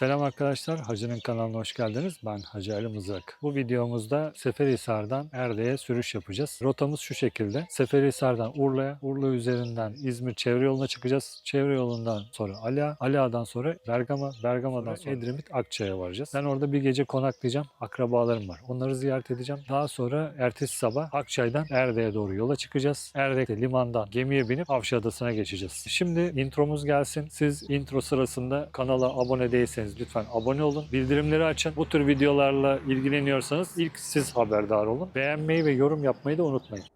Selam arkadaşlar, Hacı'nın kanalına hoş geldiniz. Ben Hacı Ali Mızrak. Bu videomuzda Seferihisar'dan Erdek'e sürüş yapacağız. Rotamız şu şekilde. Seferihisar'dan Urla'ya, Urla üzerinden İzmir çevre yoluna çıkacağız. Çevre yolundan sonra Ala, Ala'dan sonra Bergama, Bergama'dan sonra Edremit, Akçay'a varacağız. Ben orada bir gece konaklayacağım. Akrabalarım var. Onları ziyaret edeceğim. Daha sonra ertesi sabah Akçay'dan Erdek'e doğru yola çıkacağız. Erdek'te limandan gemiye binip Avşa Adası'na geçeceğiz. Şimdi intromuz gelsin. Siz intro sırasında kanala abone değilseniz lütfen abone olun. Bildirimleri açın. Bu tür videolarla ilgileniyorsanız ilk siz haberdar olun. Beğenmeyi ve yorum yapmayı da unutmayın.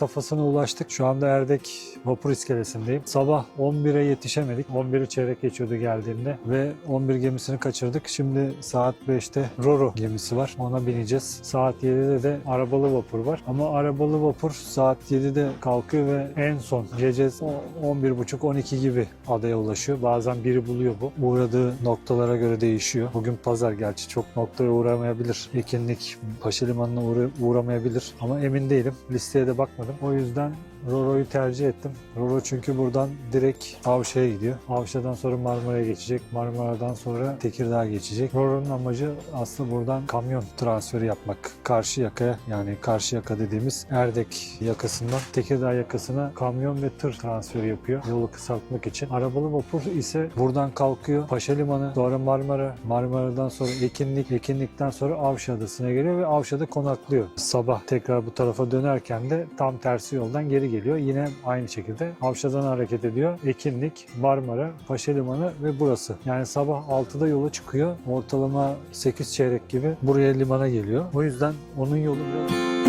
Safhasına ulaştık. Şu anda Erdek vapur iskelesindeyim. Sabah 11'e yetişemedik. 11'i çeyrek geçiyordu geldiğimde ve 11 gemisini kaçırdık. Şimdi saat 5'te Roro gemisi var. Ona bineceğiz. Saat 7'de de arabalı vapur var. Ama arabalı vapur saat 7'de kalkıyor ve en son gece 11.30-12 gibi adaya ulaşıyor. Bazen biri buluyor bu. Uğradığı noktalara göre değişiyor. Bugün pazar gerçi çok noktaya uğramayabilir. Ekinlik Paşa Limanı'na uğra- uğramayabilir. Ama emin değilim. Listeye de bakmadım. O yüzden Roro'yu tercih ettim. Roro çünkü buradan direkt Avşa'ya gidiyor. Avşa'dan sonra Marmara'ya geçecek. Marmara'dan sonra Tekirdağ'a geçecek. Roro'nun amacı aslında buradan kamyon transferi yapmak. Karşı yakaya yani karşı yaka dediğimiz Erdek yakasından Tekirdağ yakasına kamyon ve tır transferi yapıyor. Yolu kısaltmak için. Arabalı vapur ise buradan kalkıyor. Paşa Limanı, sonra Marmara, Marmara'dan sonra Ekinlik, Ekinlik'ten sonra Avşa Adası'na geliyor ve Avşa'da konaklıyor. Sabah tekrar bu tarafa dönerken de tam tersi yoldan geri geliyor. Yine aynı şekilde Avşa'dan hareket ediyor. Ekinlik, Marmara, Paşa Limanı ve burası. Yani sabah 6'da yola çıkıyor. Ortalama 8 çeyrek gibi buraya limana geliyor. O yüzden onun yolu biraz...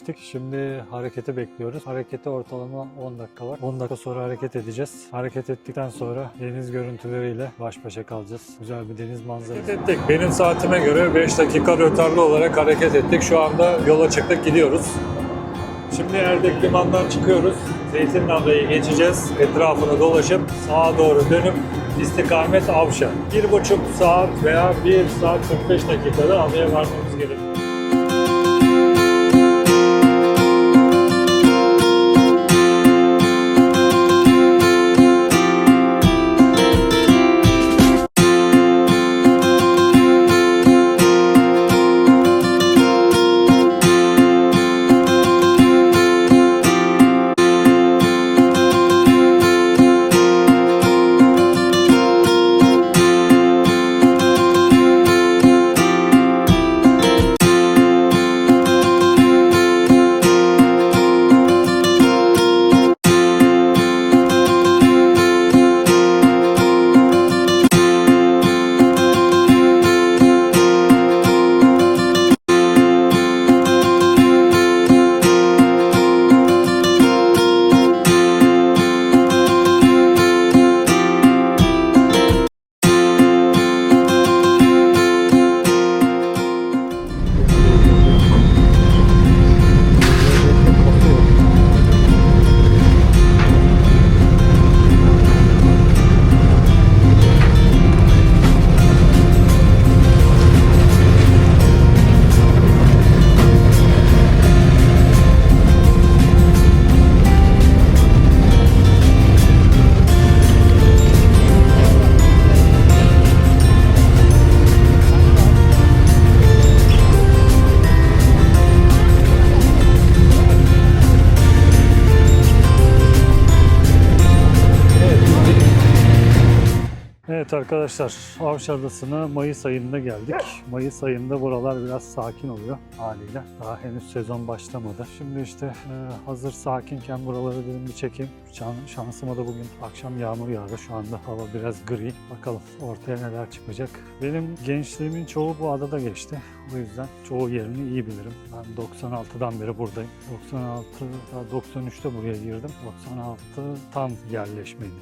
Yerleştik. Şimdi hareketi bekliyoruz. Harekete ortalama 10 dakika var. 10 dakika sonra hareket edeceğiz. Hareket ettikten sonra deniz görüntüleriyle baş başa kalacağız. Güzel bir deniz manzarası. Hareket ettik. Benim saatime göre 5 dakika rötarlı olarak hareket ettik. Şu anda yola çıktık gidiyoruz. Şimdi Erdek Liman'dan çıkıyoruz. Zeytinliada'yı geçeceğiz. Etrafını dolaşıp sağa doğru dönüp istikamet Avşa. Bir buçuk saat veya 1 saat 45 dakikada adaya varmamız gerekiyor. Evet arkadaşlar Avşa Adası'na Mayıs ayında geldik. Mayıs ayında buralar biraz sakin oluyor haliyle. Daha henüz sezon başlamadı. Şimdi işte e, hazır sakinken buraları dedim bir çekeyim. Şan- şansıma da bugün akşam yağmur yağdı. Şu anda hava biraz gri. Bakalım ortaya neler çıkacak. Benim gençliğimin çoğu bu adada geçti. O yüzden çoğu yerini iyi bilirim. Ben 96'dan beri buradayım. 96, daha 93'te buraya girdim. 96 tam yerleşmeydi.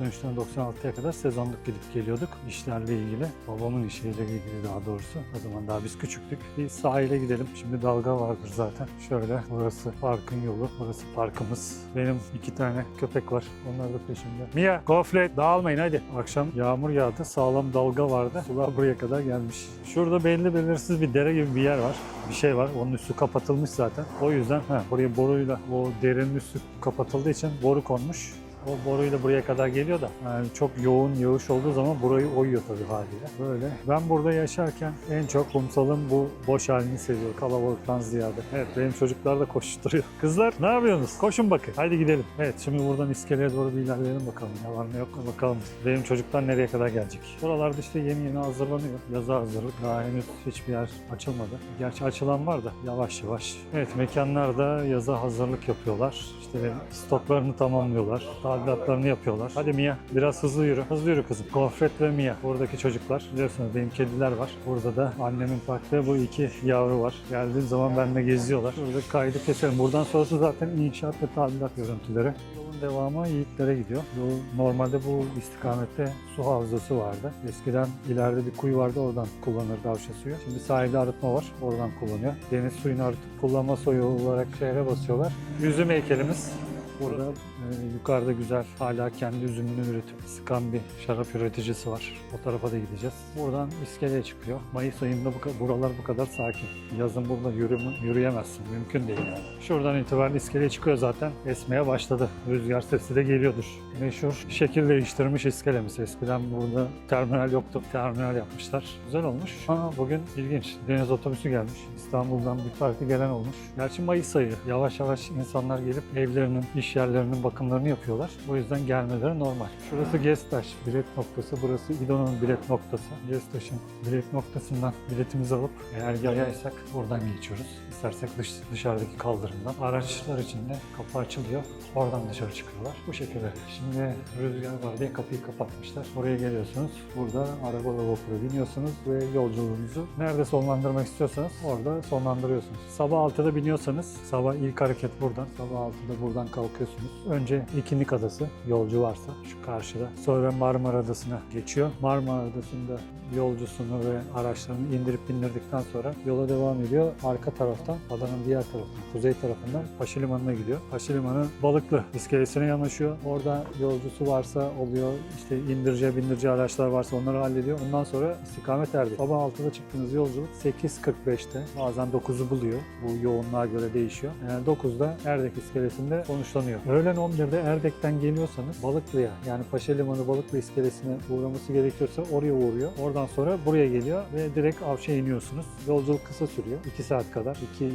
93'ten 96'ya kadar sezonluk gidip geliyorduk işlerle ilgili. Babamın işiyle ilgili daha doğrusu. O zaman daha biz küçüktük. Bir sahile gidelim. Şimdi dalga vardır zaten. Şöyle burası parkın yolu. Burası parkımız. Benim iki tane köpek var. Onlar da peşimde. Mia, goflet dağılmayın hadi. Akşam yağmur yağdı. Sağlam dalga vardı. Sular buraya kadar gelmiş. Şurada belli belirsiz bir dere gibi bir yer var. Bir şey var. Onun üstü kapatılmış zaten. O yüzden he, buraya boruyla o derenin üstü kapatıldığı için boru konmuş. O boruyla buraya kadar geliyor da yani çok yoğun yağış olduğu zaman burayı oyuyor tabii haliyle. Böyle. Ben burada yaşarken en çok kumsalın bu boş halini seviyorum kalabalıktan ziyade. Evet benim çocuklar da koşturuyor. Kızlar ne yapıyorsunuz? Koşun bakın. Haydi gidelim. Evet şimdi buradan iskeleye doğru bir ilerleyelim bakalım. Ne var ne yok bakalım. Benim çocuklar nereye kadar gelecek? Buralarda işte yeni yeni hazırlanıyor. Yaza hazırlık. Daha henüz hiçbir yer açılmadı. Gerçi açılan var da yavaş yavaş. Evet mekanlarda yaza hazırlık yapıyorlar. İşte stoklarını tamamlıyorlar. Tadilatlarını yapıyorlar. Hadi Mia biraz hızlı yürü. Hızlı yürü kızım. Gofret ve Mia. Buradaki çocuklar. Biliyorsunuz benim kediler var. Burada da annemin baktığı bu iki yavru var. Geldiğim zaman benimle geziyorlar. Burada kaydı keselim. Buradan sonrası zaten inşaat ve tadilat görüntüleri. Yolun devamı Yiğitlere gidiyor. Yol, normalde bu istikamette su havzası vardı. Eskiden ileride bir kuyu vardı oradan kullanırdı avşa suyu. Şimdi sahilde arıtma var oradan kullanıyor. Deniz suyunu arıtıp kullanma suyu olarak şehre basıyorlar. Üzüm heykelimiz Burada yukarıda güzel hala kendi üzümünü üretip sıkan bir şarap üreticisi var. O tarafa da gideceğiz. Buradan iskeleye çıkıyor. Mayıs ayında bu, buralar bu kadar sakin. Yazın burada yürüme, yürüyemezsin. Mümkün değil yani. Şuradan itibaren iskeleye çıkıyor zaten. Esmeye başladı. Rüzgar sesi de geliyordur. Meşhur şekil değiştirmiş iskelemiz. Eskiden burada terminal yoktu. Terminal yapmışlar. Güzel olmuş. Ama bugün ilginç. Deniz otobüsü gelmiş. İstanbul'dan bir parti gelen olmuş. Gerçi Mayıs ayı. Yavaş yavaş insanlar gelip evlerinin, iş yerlerinin bakımlarını yapıyorlar. O yüzden gelmeleri normal. Şurası Gestaş bilet noktası. Burası İdo'nun bilet noktası. Gestaş'ın bilet noktasından biletimizi alıp eğer yayaysak oradan geçiyoruz. İstersek dış, dışarıdaki kaldırımdan. Araçlar için de kapı açılıyor. Oradan dışarı çıkıyorlar. Bu şekilde. Şimdi rüzgar var diye kapıyı kapatmışlar. Oraya geliyorsunuz. Burada araba vapura biniyorsunuz ve yolculuğunuzu nerede sonlandırmak istiyorsanız orada sonlandırıyorsunuz. Sabah 6'da biniyorsanız sabah ilk hareket buradan. Sabah 6'da buradan kalkıyorsunuz. Önce İkinlik Adası yolcu varsa şu karşıda. Sonra Marmara Adası'na geçiyor. Marmara Adası'nda yolcusunu ve araçlarını indirip bindirdikten sonra yola devam ediyor. Arka taraftan adanın diğer tarafından, kuzey tarafından Paşa Limanı'na gidiyor. Paşa Limanı Balıklı iskelesine yanaşıyor. Orada yolcusu varsa oluyor. İşte indirce bindirce araçlar varsa onları hallediyor. Ondan sonra istikamet erdi. Sabah 6'da çıktığınız yolculuk 8.45'te bazen 9'u buluyor. Bu yoğunluğa göre değişiyor. Yani 9'da Erdek iskelesinde sonuçlanıyor. Öğlen 11'de Erdek'ten geliyorsanız Balıklı'ya yani Paşa Limanı Balıklı iskelesine uğraması gerekiyorsa oraya uğruyor. Oradan sonra buraya geliyor ve direkt Avşa'ya iniyorsunuz. Yolculuk kısa sürüyor. 2 saat kadar, 2-2,5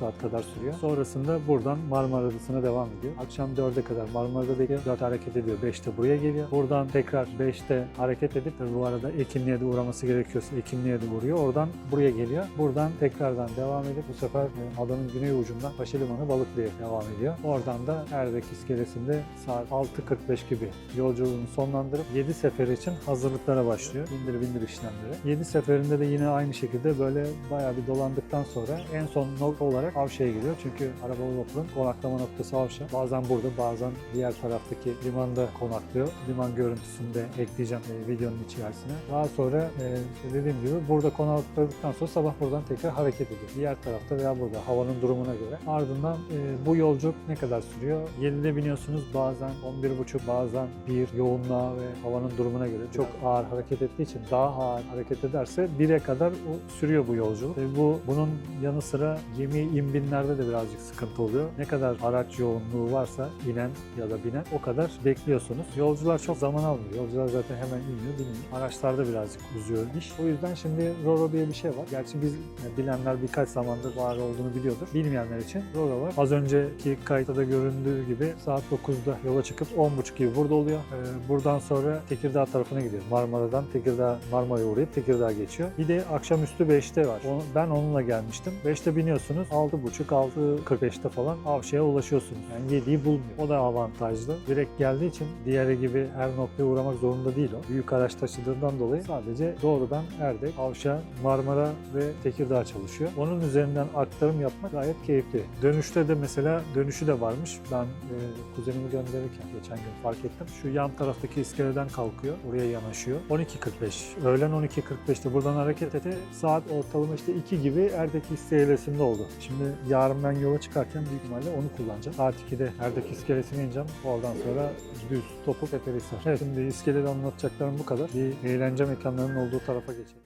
saat kadar sürüyor. Sonrasında buradan Marmara Adası'na devam ediyor. Akşam 4'e kadar Marmara'da bekliyor. 4 hareket ediyor. 5'te buraya geliyor. Buradan tekrar 5'te hareket edip bu arada Ekinli'ye de uğraması gerekiyorsa Ekinli'ye de uğruyor. Oradan buraya geliyor. Buradan tekrardan devam edip bu sefer e, adanın güney ucundan Paşa Limanı Balıklı'ya devam ediyor. Oradan da Erdek iskelesinde saat 6.45 gibi yolculuğunu sonlandırıp 7 sefer için hazırlıklara başlıyor. İndir bindir işlemleri. 7 seferinde de yine aynı şekilde böyle bayağı bir dolandıktan sonra en son nokta olarak Avşa'ya geliyor. Çünkü arabalı vapurun konaklama noktası Avşa. Bazen burada bazen diğer taraftaki limanda konaklıyor. Liman görüntüsünü de ekleyeceğim e, videonun içerisine. Daha sonra e, dediğim gibi burada konakladıktan sonra sabah buradan tekrar hareket ediyor. Diğer tarafta veya burada havanın durumuna göre. Ardından e, bu yolculuk ne kadar sürüyor? 7'de biniyorsunuz bazen 11.30 bazen 1 yoğunluğa ve havanın durumuna göre çok ağır hareket ettiği için daha ağır hareket ederse 1'e kadar o sürüyor bu yolculuk. Ve bu bunun yanı sıra gemi inbinlerde de birazcık sıkıntı oluyor. Ne kadar araç yoğunluğu varsa inen ya da binen o kadar bekliyorsunuz. Yolcular çok zaman almıyor. Yolcular zaten hemen iniyor, biniyor. Araçlarda birazcık uzuyor iş. O yüzden şimdi Roro diye bir şey var. Gerçi biz yani bilenler birkaç zamandır var olduğunu biliyordur. Bilmeyenler için Roro var. Az önceki kayıtta da göründüğü gibi saat 9'da yola çıkıp 10.30 gibi burada oluyor. Ee, buradan sonra Tekirdağ tarafına gidiyor. Marmara'dan Tekirdağ Marmara'ya uğrayıp Tekirdağ geçiyor. Bir de akşamüstü 5'te var. Onu- ben onunla gelmiştim. 5'te biniyorsunuz. 6.30-6.45'te falan Avşa'ya ulaşıyorsunuz. Yani 7'yi bulmuyor. O da avantajlı. Direkt geldiği için diğeri gibi her noktaya uğramak zorunda değil o. Büyük araç taşıdığından dolayı sadece doğrudan Erdek, Avşa, Marmara ve Tekirdağ çalışıyor. Onun üzerinden aktarım yapmak gayet keyifli. Dönüşte de mesela dönüşü de varmış. Ben e, kuzenimi gönderirken geçen gün fark ettim. Şu yan taraftaki iskeleden kalkıyor. Oraya yanaşıyor. 12.45. Öğlen 12.45'te buradan hareket etti. Saat ortalama işte 2 gibi Erdek iskelesinde oldu. Şimdi yarın ben yola çıkarken büyük ihtimalle onu kullanacağım. Saat 2'de Erdek iskelesine ineceğim. Oradan sonra düz topu Tepelisar. Evet şimdi iskelede anlatacaklarım bu kadar. Bir eğlence mekanlarının olduğu tarafa geçelim.